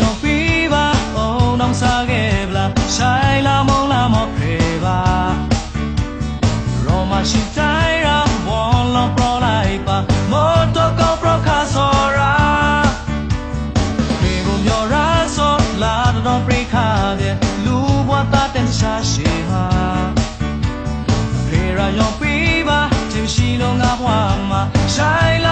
ရောပြီးပါအောင်တော့စားခဲ့ဗလားဆိုင်လာမုံလာမောခေပါရောမရှိတိုင်းရာဝွန်လောပရလိုက်ပါမောတော့ကောပရခါစောရာဒီကိုပြောရာစောလာတော့ပြခါတဲ့လူဘွားသားတဲ့ရှာရှေဟာဖေရာရောပြီးပါတင်ရှိလုံးငါဘွားမှာဆိုင်လာ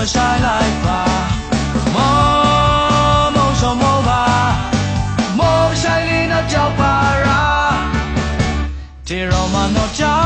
么晒来吧，梦梦什么吧，梦晒你那叫巴拉，这罗马诺加。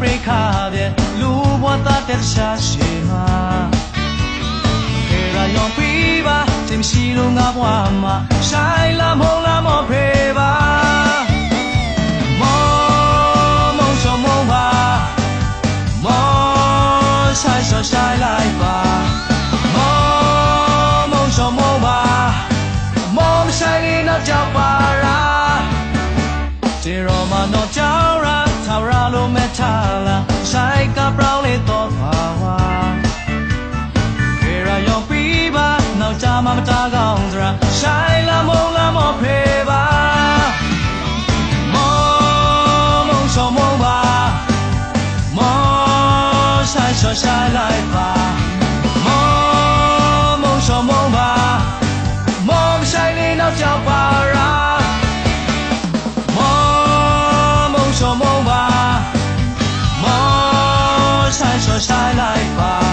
prekave Ljubota tersha shema Era yon piva Tim shilunga buama 晒来吧。梦梦说梦吧，梦晒你那叫巴拉。梦梦说梦吧，梦晒说晒来吧。